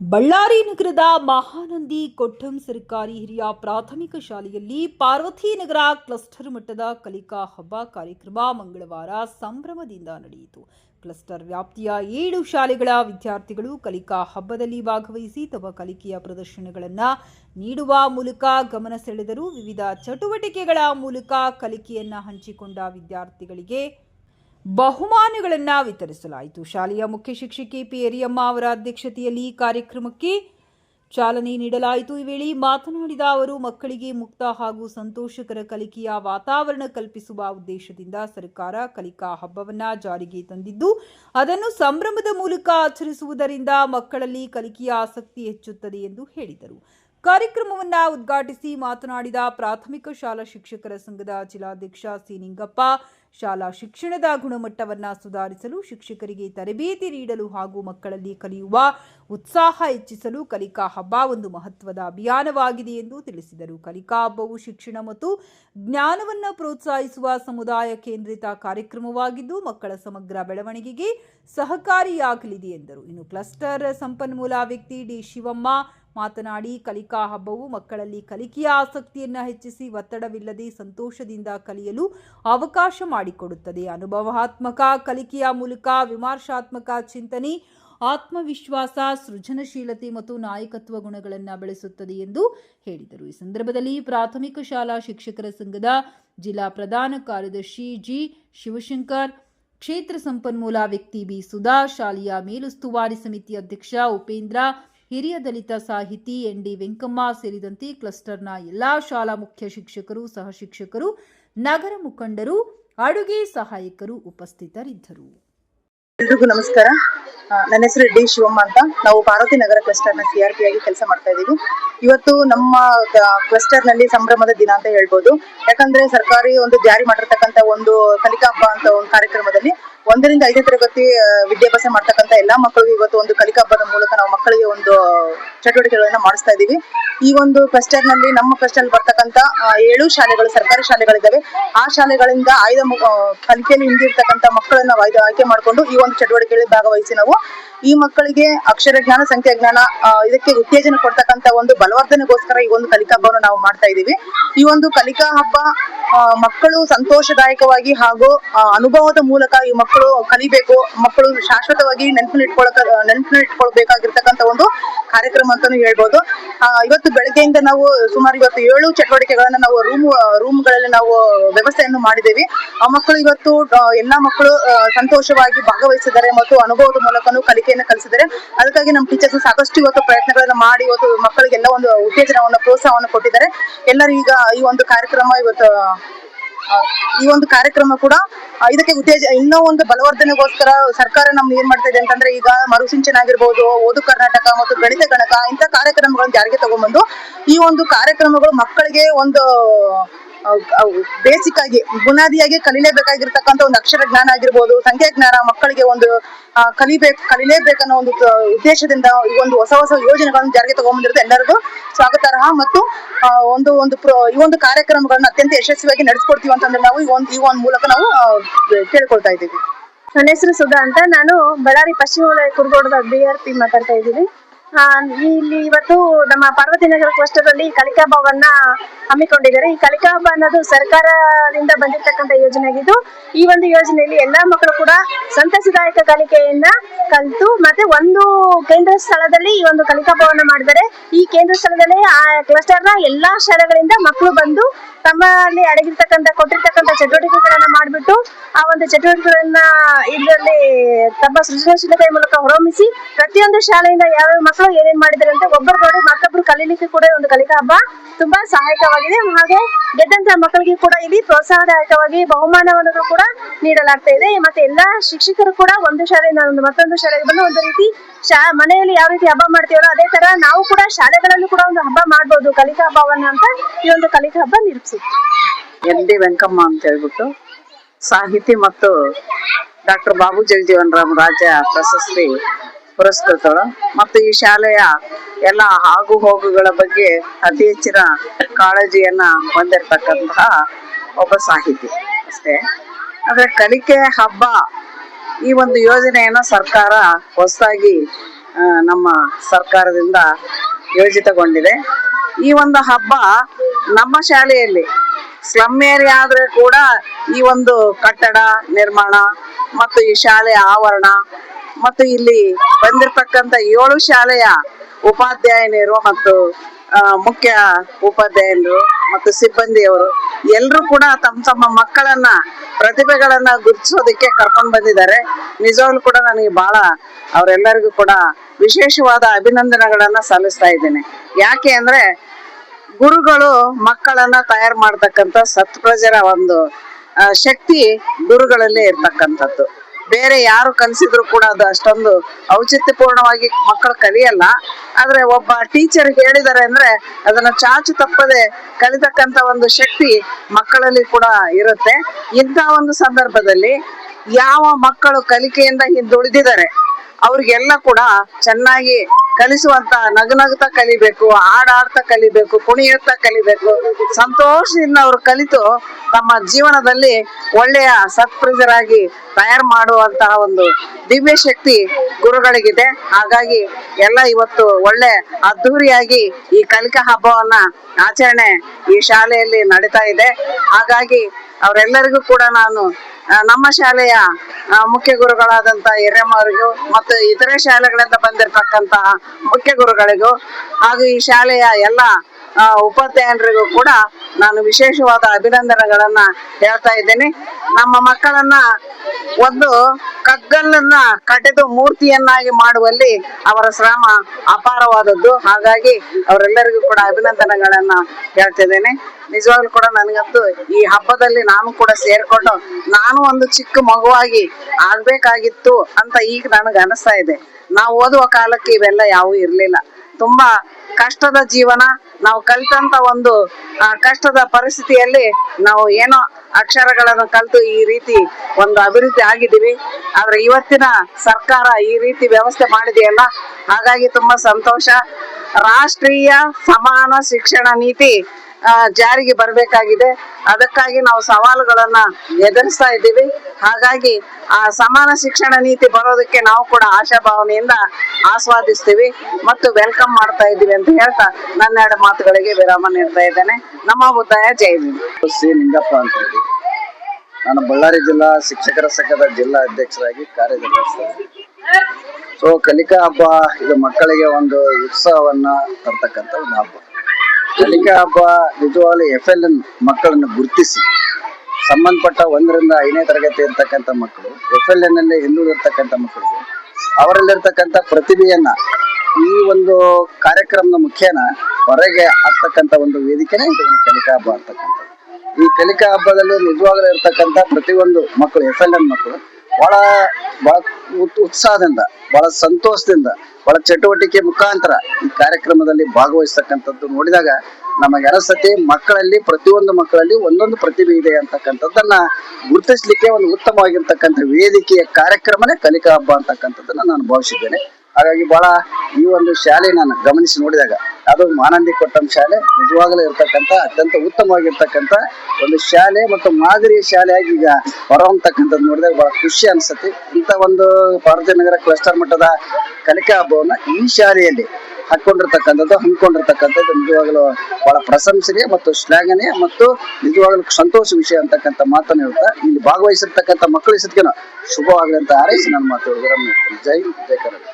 ಬಳ್ಳಾರಿ ನಗರದ ಮಹಾನಂದಿ ಕೊಟ್ಟಂ ಸರ್ಕಾರಿ ಹಿರಿಯ ಪ್ರಾಥಮಿಕ ಶಾಲೆಯಲ್ಲಿ ಪಾರ್ವತಿ ನಗರ ಕ್ಲಸ್ಟರ್ ಮಟ್ಟದ ಕಲಿಕಾ ಹಬ್ಬ ಕಾರ್ಯಕ್ರಮ ಮಂಗಳವಾರ ಸಂಭ್ರಮದಿಂದ ನಡೆಯಿತು. ಕ್ಲಸ್ಟರ್ ವ್ಯಾಪ್ತಿಯ ಏಳು ಶಾಲೆಗಳ ವಿದ್ಯಾರ್ಥಿಗಳು ಕಲಿಕಾ ಹಬ್ಬದಲ್ಲಿ ಭಾಗವಹಿಸಿ ತಮ್ಮ ಕಲಿಕೆಯ ಪ್ರದರ್ಶನಗಳನ್ನು ನೀಡುವ ಮೂಲಕ ಗಮನ ಸೆಳೆದರು. ವಿವಿಧ ಚಟುವಟಿಕೆಗಳ ಮೂಲಕ ಕಲಿಕೆಯನ್ನು ಹಂಚಿಕೊಂಡ ವಿದ್ಯಾರ್ಥಿಗಳಿಗೆ ಬಹುಮಾನಗಳನ್ನ ವಿತರಿಸಲಾಯಿತು. ಶಾಲೆಯ ಮುಖ್ಯ ಶಿಕ್ಷಕಿ ಪಿ ಅವರ ಅಧ್ಯಕ್ಷತೆಯಲ್ಲಿ ಈ ಕಾರ್ಯಕ್ರಮಕ್ಕೆ ಚಾಲನೆ ನೀಡಲಾಯಿತು. ಈ ವೇಳೆ ಮಾತನಾಡಿದ ಅವರು, ಮಕ್ಕಳಿಗೆ ಮುಕ್ತ ಹಾಗೂ ಸಂತೋಷಕರ ಕಲಿಕೆಯ ವಾತಾವರಣ ಕಲ್ಪಿಸುವ ಉದ್ದೇಶದಿಂದ ಸರ್ಕಾರ ಕಲಿಕಾ ಹಬ್ಬವನ್ನ ಜಾರಿಗೆ ತಂದಿದ್ದು, ಅದನ್ನು ಸಂಭ್ರಮದ ಮೂಲಕ ಆಚರಿಸುವುದರಿಂದ ಮಕ್ಕಳಲ್ಲಿ ಕಲಿಕೆಯ ಆಸಕ್ತಿ ಹೆಚ್ಚುತ್ತದೆ ಎಂದು ಹೇಳಿದರು. ಕಾರ್ಯಕ್ರಮವನ್ನ ಉದ್ಘಾಟಿಸಿ ಮಾತನಾಡಿದ ಪ್ರಾಥಮಿಕ ಶಾಲಾ ಶಿಕ್ಷಕರ ಸಂಘದ ಜಿಲ್ಲಾಧ್ಯಕ್ಷ ಸಿನಿಂಗಪ್ಪ. ಶಾಲಾ ಶಿಕ್ಷಣದ ಗುಣಮಟ್ಟವನ್ನು ಸುಧಾರಿಸಲು ಶಿಕ್ಷಕರಿಗೆ ತರಬೇತಿ ನೀಡಲು ಹಾಗೂ ಮಕ್ಕಳಲ್ಲಿ ಕಲಿಯುವ ಉತ್ಸಾಹ ಹೆಚ್ಚಿಸಲು ಕಲಿಕಾ ಹಬ್ಬ ಒಂದು ಮಹತ್ವದ ಅಭಿಯಾನವಾಗಿದೆ ಎಂದು ತಿಳಿಸಿದರು. ಕಲಿಕಾ ಹಬ್ಬವು ಶಿಕ್ಷಣ ಮತ್ತು ಜ್ಞಾನವನ್ನು ಪ್ರೋತ್ಸಾಹಿಸುವ ಸಮುದಾಯ ಕೇಂದ್ರಿತ ಕಾರ್ಯಕ್ರಮವಾಗಿದ್ದು, ಮಕ್ಕಳ ಸಮಗ್ರ ಬೆಳವಣಿಗೆಗೆ ಸಹಕಾರಿಯಾಗಲಿದೆ ಎಂದರು. ಇನ್ನು ಕ್ಲಸ್ಟರ್ ಸಂಪನ್ಮೂಲ ವ್ಯಕ್ತಿ ಡಿ ಶಿವಮ್ಮ ಮಾತನಾಡಿ, ಕಲಿಕಾ ಹಬ್ಬವು ಮಕ್ಕಳಲ್ಲಿ ಕಲಿಕೆಯ ಆಸಕ್ತಿಯನ್ನು ಹೆಚ್ಚಿಸಿ ಒತ್ತಡವಿಲ್ಲದೆ ಸಂತೋಷದಿಂದ ಕಲಿಯಲು ಅವಕಾಶ ಮಾಡಿಕೊಡುತ್ತದೆ. ಅನುಭವಾತ್ಮಕ ಕಲಿಕೆಯ ಮೂಲಕ ವಿಮರ್ಶಾತ್ಮಕ ಚಿಂತನೆ, ಆತ್ಮವಿಶ್ವಾಸ, ಸೃಜನಶೀಲತೆ ಮತ್ತು ನಾಯಕತ್ವ ಗುಣಗಳನ್ನು ಬೆಳೆಸುತ್ತದೆ ಎಂದು ಹೇಳಿದರು. ಈ ಸಂದರ್ಭದಲ್ಲಿ ಪ್ರಾಥಮಿಕ ಶಾಲಾ ಶಿಕ್ಷಕರ ಸಂಘದ ಜಿಲ್ಲಾ ಪ್ರಧಾನ ಕಾರ್ಯದರ್ಶಿ ಜಿ. ಶಿವಶಂಕರ್, ಕ್ಷೇತ್ರ ಸಂಪನ್ಮೂಲ ವ್ಯಕ್ತಿ ಬಿ. ಸುಧಾ, ಶಾಲೆಯ ಮೇಲುಸ್ತುವಾರಿ ಸಮಿತಿ ಅಧ್ಯಕ್ಷ ಉಪೇಂದ್ರ ಹಿರಿಯ ದಲಿತ ಸಾಹಿತಿ ಎನ್ ಡಿ ವೆಂಕಮ್ಮ ಸೇರಿದಂತೆ ಕ್ಲಸ್ಟರ್ನ ಎಲ್ಲಾ ಶಾಲಾ ಮುಖ್ಯ ಶಿಕ್ಷಕರು, ಸಹ ಶಿಕ್ಷಕರು, ನಗರ ಮುಖಂಡರು, ಅಡುಗೆ ಸಹಾಯಕರು ಉಪಸ್ಥಿತರಿದ್ದರು. ಎಲ್ರಿಗೂ ನಮಸ್ಕಾರ. ನನ್ನ ಹೆಸರು ಡಿ ಶಿವಮ್ಮ ಅಂತ. ನಾವು ಪಾರ್ವತಿ ನಗರ ಕ್ಲಸ್ಟರ್ನ ಸಿ ಆರ್ ಪಿ ಆಗಿ ಕೆಲಸ ಮಾಡ್ತಾ ಇದ್ದೀವಿ. ಇವತ್ತು ನಮ್ಮ ಕ್ಲಸ್ಟರ್ನಲ್ಲಿ ಸಂಭ್ರಮದ ದಿನ ಅಂತ ಹೇಳ್ಬೋದು. ಯಾಕಂದ್ರೆ ಸರ್ಕಾರಿ ಒಂದು ಜಾರಿ ಮಾಡಿರ್ತಕ್ಕಂಥ ಒಂದು ಕಲಿಕಾ ಹಬ್ಬ ಅಂತ ಒಂದು ಕಾರ್ಯಕ್ರಮದಲ್ಲಿ ಒಂದರಿಂದ ಐದನೇ ತರಗತಿ ವಿದ್ಯಾಭ್ಯಾಸ ಮಾಡ್ತಕ್ಕಂತ ಎಲ್ಲಾ ಮಕ್ಕಳಿಗೂ ಇವತ್ತು ಒಂದು ಕಲಿಕಾ ಹಬ್ಬದ ಮೂಲಕ ನಾವು ಮಕ್ಕಳಿಗೆ ಒಂದು ಚಟುವಟಿಕೆಗಳನ್ನ ಮಾಡಿಸ್ತಾ ಇದ್ದೀವಿ ಈ ಒಂದು ಕ್ಲಸ್ಟರ್ನಲ್ಲಿ ನಮ್ಮ ಕ್ಲಸ್ಟರ್ ಬರ್ತಕ್ಕಂತ ಏಳು ಶಾಲೆಗಳು ಸರ್ಕಾರಿ ಶಾಲೆಗಳಿದ್ದಾವೆ. ಆ ಶಾಲೆಗಳಿಂದ ಆಯ್ದ ಕಲಿಕೆಯಲ್ಲಿ ಹಿಂದಿರ್ತಕ್ಕಂತ ಮಕ್ಕಳನ್ನ ಆಯ್ಕೆ ಮಾಡಿಕೊಂಡು ಈ ಒಂದು ಚಟುವಟಿಕೆಯಲ್ಲಿ ಭಾಗವಹಿಸಿ ನಾವು. ಈ ಮಕ್ಕಳಿಗೆ ಅಕ್ಷರ ಜ್ಞಾನ, ಸಂಖ್ಯಾ ಜ್ಞಾನ ಇದಕ್ಕೆ ಉತ್ತೇಜನ ಕೊಡ್ತಕ್ಕಂತ ಒಂದು ಬಲವರ್ಧನೆಗೋಸ್ಕರ ಈ ಒಂದು ಕಲಿಕಾ ಹಬ್ಬವನ್ನು ನಾವು ಮಾಡ್ತಾ ಇದ್ದೀವಿ ಈ ಒಂದು ಕಲಿಕಾ ಹಬ್ಬ ಮಕ್ಕಳು ಸಂತೋಷದಾಯಕವಾಗಿ ಹಾಗೂ ಅನುಭವದ ಮೂಲಕ ಈ ಕಲಿಬೇಕು, ಮಕ್ಕಳು ಶಾಶ್ವತವಾಗಿ ನೆನಪಿನಿಟ್ಕೊಳಕ ನೆನಪಿನಿಟ್ಕೊಳ್ಬೇಕಾಗಿರ್ತಕ್ಕಂತ ಒಂದು ಕಾರ್ಯಕ್ರಮ ಅಂತಾನು ಹೇಳ್ಬೋದು. ಇವತ್ತು ಬೆಳಗ್ಗೆಯಿಂದ ನಾವು ಸುಮಾರು ಇವತ್ತು ಏಳು ಚಟುವಟಿಕೆಗಳನ್ನ ನಾವು ರೂಮ್ ರೂಮ್ಗಳಲ್ಲಿ ನಾವು ವ್ಯವಸ್ಥೆಯನ್ನು ಮಾಡಿದ್ದೇವೆ. ಆ ಮಕ್ಕಳು ಇವತ್ತು ಎಲ್ಲಾ ಮಕ್ಕಳು ಸಂತೋಷವಾಗಿ ಭಾಗವಹಿಸಿದ್ದಾರೆ ಮತ್ತು ಅನುಭವದ ಮೂಲಕನೂ ಕಲಿಕೆಯನ್ನು ಕಲಿಸಿದ್ದಾರೆ. ಅದಕ್ಕಾಗಿ ನಮ್ಮ ಟೀಚರ್ಸ್ ಸಾಕಷ್ಟು ಇವತ್ತು ಪ್ರಯತ್ನಗಳನ್ನ ಮಾಡಿ ಇವತ್ತು ಮಕ್ಕಳಿಗೆಲ್ಲ ಒಂದು ಉತ್ತೇಜನವನ್ನು, ಪ್ರೋತ್ಸಾಹವನ್ನು ಕೊಟ್ಟಿದ್ದಾರೆ. ಎಲ್ಲರೂ ಈಗ ಈ ಒಂದು ಕಾರ್ಯಕ್ರಮ ಇವತ್ತು ಈ ಒಂದು ಕಾರ್ಯಕ್ರಮ ಕೂಡ ಇದಕ್ಕೆ ಉತ್ತೇಜ, ಇನ್ನೂ ಒಂದು ಬಲವರ್ಧನೆಗೋಸ್ಕರ ಸರ್ಕಾರ ನಮ್ಗೆ ಏನ್ ಮಾಡ್ತಾ ಇದೆ ಅಂತಂದ್ರೆ ಈಗ ಮರುಸಿಂಚನ ಆಗಿರ್ಬೋದು, ಓದು ಕರ್ನಾಟಕ ಮತ್ತು ಗಣಿತ ಗಣಕ ಇಂತ ಕಾರ್ಯಕ್ರಮಗಳನ್ನು ಜಾರಿಗೆ ತಗೊಂಡ್ಬಂದು ಈ ಒಂದು ಕಾರ್ಯಕ್ರಮಗಳು ಮಕ್ಕಳಿಗೆ ಒಂದು ಬೇಸಿಕ್ ಆಗಿ ಬುನಾದಿಯಾಗಿ ಕಲಿಲೇಬೇಕಾಗಿರ್ತಕ್ಕಂಥ ಒಂದು ಅಕ್ಷರ ಜ್ಞಾನ ಆಗಿರ್ಬೋದು, ಸಂಖ್ಯಾ ಜ್ಞಾನ, ಮಕ್ಕಳಿಗೆ ಒಂದು ಕಲಿಬೇಕು ಕಲಿಲೇಬೇಕನ್ನೋ ಒಂದು ಉದ್ದೇಶದಿಂದ ಈ ಒಂದು ಹೊಸ ಹೊಸ ಯೋಜನೆಗಳನ್ನು ಜಾರಿಗೆ ತಗೊಂಡ್ಬಂದಿರೋದು ಎಲ್ಲರಿಗೂ ಸ್ವಾಗತಾರ್ಹ ಮತ್ತು ಒಂದು ಒಂದು ಈ ಒಂದು ಕಾರ್ಯಕ್ರಮಗಳನ್ನು ಅತ್ಯಂತ ಯಶಸ್ವಿಯಾಗಿ ನಡೆಸ್ಕೊಡ್ತೀವಿ ಅಂತಂದ್ರೆ ನಾವು ಈ ಒಂದು ಈ ಒಂದು ಮೂಲಕ ನಾವು ಕೇಳ್ಕೊಳ್ತಾ ಇದ್ದೀವಿ. ನನ್ನ ಹೆಸರು ಸುಧಾ ಅಂತ. ನಾನು ಬಳ್ಳಾರಿ ಪಶ್ಚಿಮ ವಲಯ ಕುರುಗೋಡದ ಬಿ ಆರ್ ಪಿ ಮಾತಾಡ್ತಾ ಇದ್ದೀನಿ. ಇಲ್ಲಿ ಇವತ್ತು ನಮ್ಮ ಪಾರ್ವತಿ ನಗರ ಕ್ಲಸ್ಟರ್ ಅಲ್ಲಿ ಕಲಿಕಾ ಹಬ್ಬವನ್ನ ಹಮ್ಮಿಕೊಂಡಿದ್ದಾರೆ. ಈ ಕಲಿಕಾ ಹಬ್ಬ ಅನ್ನೋದು ಸರ್ಕಾರದಿಂದ ಬಂದಿರತಕ್ಕಂತ ಯೋಜನೆ ಆಗಿದ್ದು, ಈ ಒಂದು ಯೋಜನೆಯಲ್ಲಿ ಎಲ್ಲಾ ಮಕ್ಕಳು ಕೂಡ ಸಂತಸದಾಯಕ ಕಲಿಕೆಯನ್ನ ಕಲಿತು ಮತ್ತೆ ಒಂದು ಕೇಂದ್ರ ಸ್ಥಳದಲ್ಲಿ ಈ ಒಂದು ಕಲಿಕಾ ಹಬ್ಬವನ್ನ ಮಾಡಿದರೆ ಈ ಕೇಂದ್ರ ಸ್ಥಳದಲ್ಲಿ ಆ ಕ್ಲಸ್ಟರ್ನ ಎಲ್ಲಾ ಶಾಲೆಗಳಿಂದ ಮಕ್ಕಳು ಬಂದು ತಮ್ಮಲ್ಲಿ ಅಡಗಿರ್ತಕ್ಕಂತ ಕೊಟ್ಟಿರ್ತಕ್ಕಂತ ಚಟುವಟಿಕೆಗಳನ್ನ ಮಾಡಿಬಿಟ್ಟು, ಆ ಒಂದು ಚಟುವಟಿಕೆಗಳನ್ನ ಇದರಲ್ಲಿ ತಮ್ಮ ಸೃಜನಶೀಲತೆಯ ಮೂಲಕ ಹೊರಮಿಸಿ ಪ್ರತಿಯೊಂದು ಶಾಲೆಯಿಂದ ಯಾವ್ಯಾವ ಮಕ್ಕಳು ಏನೇನ್ ಮಾಡಿದಾರೆ ಅಂತ ಒಬ್ಬರು ನೋಡಿ ಮತ್ತೊಬ್ರು ಕಲೀಲಿಕ್ಕೆ ಕೂಡ ಒಂದು ಕಲಿಕಾ ಹಬ್ಬ ತುಂಬಾ ಸಹಾಯಕವಾಗಿದೆ. ಹಾಗೆ ಗೆದ್ದಂತ ಮಕ್ಕಳಿಗೆ ಕೂಡ ಇಲ್ಲಿ ಪ್ರೋತ್ಸಾಹದಾಯಕವಾಗಿ ಬಹುಮಾನವನ್ನು ಕೂಡ ನೀಡಲಾಗ್ತಾ ಇದೆ. ಮತ್ತೆ ಎಲ್ಲಾ ಶಿಕ್ಷಕರು ಕೂಡ ಒಂದು ಶಾಲೆಯಿಂದ ಒಂದು ಮತ್ತೊಂದು ಶಾಲೆಗೆ ಬಂದು ಒಂದು ರೀತಿ ಶಾ, ಮನೆಯಲ್ಲಿ ಯಾವ ರೀತಿ ಹಬ್ಬ ಮಾಡ್ತೀವಲ್ಲ, ಅದೇ ತರ ನಾವು ಕೂಡ ಶಾಲೆಗಳಲ್ಲೂ ಕೂಡ ಒಂದು ಹಬ್ಬ ಮಾಡ್ಬೋದು, ಕಲಿಕಾ ಹಬ್ಬವನ್ನ ಅಂತ ಈ ಒಂದು ಕಲಿಕಾ ಹಬ್ಬ ನಿರ್ಮಿಸಿ ಎಲ್ ಡಿ ವೆಂಕಮ್ಮ ಅಂತ ಹೇಳ್ಬಿಟ್ಟು ಸಾಹಿತಿ ಮತ್ತು ಡಾಕ್ಟರ್ ಬಾಬು ಜಗಜೀವನ್ ರಾಮ್ ರಾಜ ಪ್ರಶಸ್ತಿ ಪುರಸ್ಕೃತರು. ಮತ್ತು ಈ ಶಾಲೆಯ ಎಲ್ಲ ಆಗು ಹೋಗುಗಳ ಬಗ್ಗೆ ಅತಿ ಹೆಚ್ಚಿನ ಕಾಳಜಿಯನ್ನ ಹೊಂದಿರತಕ್ಕಂತಹ ಒಬ್ಬ ಸಾಹಿತಿ ಅಷ್ಟೇ. ಅಂದ್ರೆ ಕಲಿಕೆ ಹಬ್ಬ ಈ ಒಂದು ಯೋಜನೆಯನ್ನ ಸರ್ಕಾರ ಹೊಸದಾಗಿ ನಮ್ಮ ಸರ್ಕಾರದಿಂದ ಯೋಜಿತಗೊಂಡಿದೆ. ಈ ಒಂದು ಹಬ್ಬ ನಮ್ಮ ಶಾಲೆಯಲ್ಲಿ, ಸ್ಲಮ್ ಏರಿಯಾ ಆದ್ರೆ ಕೂಡ ಈ ಒಂದು ಕಟ್ಟಡ ನಿರ್ಮಾಣ ಮತ್ತು ಈ ಶಾಲೆಯ ಆವರಣ ಮತ್ತು ಇಲ್ಲಿ ಬಂದಿರತಕ್ಕಂತ ಏಳು ಶಾಲೆಯ ಉಪಾಧ್ಯಾಯನಿಯರು ಮತ್ತು ಮುಖ್ಯ ಉಪಾಧ್ಯಾಯರು ಮತ್ತು ಸಿಬ್ಬಂದಿಯವರು ಎಲ್ಲರೂ ಕೂಡ ತಮ್ಮ ತಮ್ಮ ಮಕ್ಕಳನ್ನ, ಪ್ರತಿಭೆಗಳನ್ನ ಗುರುತಿಸೋದಕ್ಕೆ ಕರ್ಕೊಂಡು ಬಂದಿದ್ದಾರೆ. ನಿಜವಾಗ್ಲೂ ಕೂಡ ನನಗೆ ಬಹಳ ಅವರೆಲ್ಲರಿಗೂ ಕೂಡ ವಿಶೇಷವಾದ ಅಭಿನಂದನೆಗಳನ್ನ ಸಲ್ಲಿಸ್ತಾ ಇದ್ದೇನೆ. ಯಾಕೆ ಅಂದ್ರೆ, ಗುರುಗಳು ಮಕ್ಕಳನ್ನ ತಯಾರು ಮಾಡ್ತಕ್ಕಂಥ ಸತ್ಪ್ರಜರ ಒಂದು ಶಕ್ತಿ ಗುರುಗಳಲ್ಲೇ ಇರ್ತಕ್ಕಂಥದ್ದು. ಬೇರೆ ಯಾರು ಕಲಿಸಿದ್ರು ಕೂಡ ಅದು ಅಷ್ಟೊಂದು ಔಚಿತ್ಯಪೂರ್ಣವಾಗಿ ಮಕ್ಕಳು ಕಲಿಯಲ್ಲ. ಆದ್ರೆ ಒಬ್ಬ ಟೀಚರ್ ಹೇಳಿದ್ದಾರೆ ಅಂದ್ರೆ ಅದನ್ನ ಚಾಚು ತಪ್ಪದೆ ಕಲಿತಕ್ಕಂತ ಒಂದು ಶಕ್ತಿ ಮಕ್ಕಳಲ್ಲಿ ಕೂಡ ಇರುತ್ತೆ. ಇಂಥ ಒಂದು ಸಂದರ್ಭದಲ್ಲಿ ಯಾವ ಮಕ್ಕಳು ಕಲಿಕೆಯಿಂದ ಹಿಂದುಳಿದಿದ್ದಾರೆ, ಅವ್ರಿಗೆಲ್ಲ ಕೂಡ ಚೆನ್ನಾಗಿ ಕಲಿಸುವಂತ ನಗುನಗುತ್ತಾ ಕಲಿಬೇಕು, ಹಾಡಾಡ್ತಾ ಕಲಿಬೇಕು, ಕುಣಿಯುತ್ತಾ ಕಲಿಬೇಕು, ಸಂತೋಷದಿಂದ ಅವರು ಕಲಿತು ತಮ್ಮ ಜೀವನದಲ್ಲಿ ಒಳ್ಳೆಯ ಸತ್ಪ್ರಜರಾಗಿ ತಯಾರು ಮಾಡುವಂತಹ ಒಂದು ದಿವ್ಯ ಶಕ್ತಿ ಗುರುಗಳಿಗಿದೆ. ಹಾಗಾಗಿ ಎಲ್ಲ ಇವತ್ತು ಒಳ್ಳೆ ಅದ್ಧೂರಿಯಾಗಿ ಈ ಕಲಿಕಾ ಹಬ್ಬವನ್ನ ಆಚರಣೆ ಈ ಶಾಲೆಯಲ್ಲಿ ನಡೀತಾ ಇದೆ. ಹಾಗಾಗಿ ಅವರೆಲ್ಲರಿಗೂ ಕೂಡ ನಾನು ನಮ್ಮ ಶಾಲೆಯ ಮುಖ್ಯ ಗುರುಗಳಾದಂತ ಹಿರೇಮ್ಮ ಅವರಿಗೂ ಮತ್ತು ಇತರೆ ಶಾಲೆಗಳಿಂದ ಬಂದಿರತಕ್ಕಂತಹ ಮುಖ್ಯ ಗುರುಗಳಿಗೂ ಹಾಗೂ ಈ ಶಾಲೆಯ ಎಲ್ಲ ಉಪಾಧ್ಯಾಯರಿಗೂ ಕೂಡ ನಾನು ವಿಶೇಷವಾದ ಅಭಿನಂದನೆಗಳನ್ನ ಹೇಳ್ತಾ ಇದ್ದೇನೆ. ನಮ್ಮ ಮಕ್ಕಳನ್ನ ಒಂದು ಕಗ್ಗಲ್ಲನ್ನ ಕಡೆದು ಮೂರ್ತಿಯನ್ನಾಗಿ ಮಾಡುವಲ್ಲಿ ಅವರ ಶ್ರಮ ಅಪಾರವಾದದ್ದು. ಹಾಗಾಗಿ ಅವರೆಲ್ಲರಿಗೂ ಕೂಡ ಅಭಿನಂದನೆಗಳನ್ನ ಹೇಳ್ತಿದ್ದೇನೆ ನಿಜವಾಗ್ಲೂ ಕೂಡ ನನಗಂತೂ ಈ ಹಬ್ಬದಲ್ಲಿ ನಾನು ಕೂಡ ಸೇರ್ಕೊಂಡು ನಾನು ಒಂದು ಚಿಕ್ಕ ಮಗುವಾಗಿ ಆಗ್ಬೇಕಾಗಿತ್ತು ಅಂತ ಈಗ ನನಗೆ ಅನಿಸ್ತಾ ಇದೆ. ನಾವು ಓದುವ ಕಾಲಕ್ಕೆ ಇವೆಲ್ಲ ಯಾವೂ ಇರಲಿಲ್ಲ. ತುಂಬಾ ಕಷ್ಟದ ಜೀವನ ನಾವು ಕಲಿತಂತ ಒಂದು ಕಷ್ಟದ ಪರಿಸ್ಥಿತಿಯಲ್ಲಿ ನಾವು ಏನೋ ಅಕ್ಷರಗಳನ್ನು ಕಲಿತು ಈ ರೀತಿ ಒಂದು ಅಭಿವೃದ್ಧಿ ಆಗಿದ್ದೀವಿ. ಆದ್ರೆ ಇವತ್ತಿನ ಸರ್ಕಾರ ಈ ರೀತಿ ವ್ಯವಸ್ಥೆ ಮಾಡಿದೆಯಲ್ಲ, ಹಾಗಾಗಿ ತುಂಬಾ ಸಂತೋಷ. ರಾಷ್ಟ್ರೀಯ ಸಮಾನ ಶಿಕ್ಷಣ ನೀತಿ ಜಾರಿಗೆ ಬರಬೇಕಾಗಿದೆ. ಅದಕ್ಕಾಗಿ ನಾವು ಸವಾಲುಗಳನ್ನ ಎದುರಿಸ್ತಾ ಇದ್ದೀವಿ. ಹಾಗಾಗಿ ಆ ಸಮಾನ ಶಿಕ್ಷಣ ನೀತಿ ಬರೋದಕ್ಕೆ ನಾವು ಕೂಡ ಆಶಾಭಾವನೆಯಿಂದ ಆಸ್ವಾದಿಸ್ತೀವಿ ಮತ್ತು ವೆಲ್ಕಮ್ ಮಾಡ್ತಾ ಇದ್ದೀವಿ ಅಂತ ಹೇಳ್ತಾ ನನ್ನ ಎರಡು ಮಾತುಗಳಿಗೆ ವಿರಾಮ ನೀಡ್ತಾ ಇದ್ದೇನೆ. ನಮ್ಮ ಬುದ್ಧಾಯ ಜೈ ಸಿ ನಿಂಗಪ್ಪ ಅಂತ ಹೇಳಿ. ನಾನು ಬಳ್ಳಾರಿ ಜಿಲ್ಲಾ ಶಿಕ್ಷಕರ ಸಂಘದ ಜಿಲ್ಲಾ ಅಧ್ಯಕ್ಷರಾಗಿ ಕಾರ್ಯನಿರ್ವಹಿಸ್ತೇನೆ ಸೊ ಕಲಿಕಾ ಹಬ್ಬ ಇದು ಮಕ್ಕಳಿಗೆ ಒಂದು ಉತ್ಸಾಹವನ್ನ ತರ್ತಕ್ಕಂಥ ಒಂದು ಹಬ್ಬ. ಕಲಿಕಾ ಹಬ್ಬ ನಿಜವಾಗಲೂ ಎಫ್ ಎಲ್ ಎನ್ ಮಕ್ಕಳನ್ನು ಗುರುತಿಸಿ. ಸಂಬಂಧಪಟ್ಟ ಒಂದರಿಂದ ಐದನೇ ತರಗತಿ ಇರ್ತಕ್ಕಂಥ ಮಕ್ಕಳು ಎಫ್ ಎಲ್ ಎನ್ ಅಲ್ಲಿ ಹಿಂದುಳಿದಿರ್ತಕ್ಕಂಥ ಮಕ್ಕಳಿಗೆ ಅವರಲ್ಲಿರ್ತಕ್ಕಂಥ ಪ್ರತಿಭೆಯನ್ನ ಈ ಒಂದು ಕಾರ್ಯಕ್ರಮದ ಮುಖ್ಯನ ಹೊರಗೆ ಹಾಕ್ತಕ್ಕಂಥ ಒಂದು ವೇದಿಕೆನೇ ಇದು ಒಂದು ಕಲಿಕಾ ಹಬ್ಬ ಅಂತಕ್ಕಂಥದ್ದು. ಈ ಕಲಿಕಾ ಹಬ್ಬದಲ್ಲಿ ನಿಜವಾಗ್ಲೂ ಇರ್ತಕ್ಕಂಥ ಪ್ರತಿಯೊಂದು ಮಕ್ಕಳು ಎಫ್ ಎಲ್ ಎನ್ ಮಕ್ಕಳು ಬಹಳ ಬಹಳ ಉತ್- ಉತ್ಸಾಹದಿಂದ, ಬಹಳ ಸಂತೋಷದಿಂದ, ಬಹಳ ಚಟುವಟಿಕೆ ಮುಖಾಂತರ ಈ ಕಾರ್ಯಕ್ರಮದಲ್ಲಿ ಭಾಗವಹಿಸ್ತಕ್ಕಂಥದ್ದು ನೋಡಿದಾಗ ನಮಗೆ ಅನಿಸ್ತತಿ ಮಕ್ಕಳಲ್ಲಿ, ಪ್ರತಿಯೊಂದು ಮಕ್ಕಳಲ್ಲಿ ಒಂದೊಂದು ಪ್ರತಿಭೆ ಇದೆ ಅಂತಕ್ಕಂಥದ್ದನ್ನ ಗುರುತಿಸಲಿಕ್ಕೆ ಒಂದು ಉತ್ತಮವಾಗಿರ್ತಕ್ಕಂಥ ವೇದಿಕೆಯ ಕಾರ್ಯಕ್ರಮನೇ ಕಲಿಕಾ ಹಬ್ಬ ಅಂತಕ್ಕಂಥದ್ದನ್ನ ನಾನು ಭಾವಿಸಿದ್ದೇನೆ. ಹಾಗಾಗಿ ಬಹಳ ಈ ಒಂದು ಶಾಲೆ ನಾನು ಗಮನಿಸಿ ನೋಡಿದಾಗ, ಅದು ಮಾನಂದಿ ಕೊಟ್ಟಂ ಶಾಲೆ, ನಿಜವಾಗಲೂ ಇರ್ತಕ್ಕಂಥ ಅತ್ಯಂತ ಉತ್ತಮವಾಗಿರ್ತಕ್ಕಂಥ ಒಂದು ಶಾಲೆ ಮತ್ತು ಮಾದರಿ ಶಾಲೆಯಾಗಿ ಈಗ ಹೊರಹೊಮ್ಮತಕ್ಕಂಥದ್ದು ನೋಡಿದಾಗ ಬಹಳ ಖುಷಿ ಅನ್ಸತಿ ಇಂಥ ಒಂದು ಭಾರತೀಯ ನಗರ ಕ್ಲಸ್ಟರ್ ಮಟ್ಟದ ಕಲಿಕಾ ಹಬ್ಬವನ್ನ ಈ ಶಾಲೆಯಲ್ಲಿ ಹಾಕೊಂಡಿರ್ತಕ್ಕಂಥದ್ದು, ಹಮ್ಮಿಕೊಂಡಿರ್ತಕ್ಕಂಥದ್ದು ನಿಜವಾಗಲೂ ಬಹಳ ಪ್ರಶಂಸನೀಯ ಮತ್ತು ಶ್ಲಾಘನೀಯ ಮತ್ತು ನಿಜವಾಗಲೂ ಸಂತೋಷ ವಿಷಯ ಅಂತಕ್ಕಂಥ ಮಾತನ್ನು ಹೇಳ್ತಾ, ಇಲ್ಲಿ ಭಾಗವಹಿಸಿರ್ತಕ್ಕಂಥ ಮಕ್ಕಳ ಶುಭವಾಗಲಿ ಅಂತ ಹಾರೈಸಿ ನನ್ನ ಮಾತು ಜೈ ಜೈ ಕನ್ನಡ.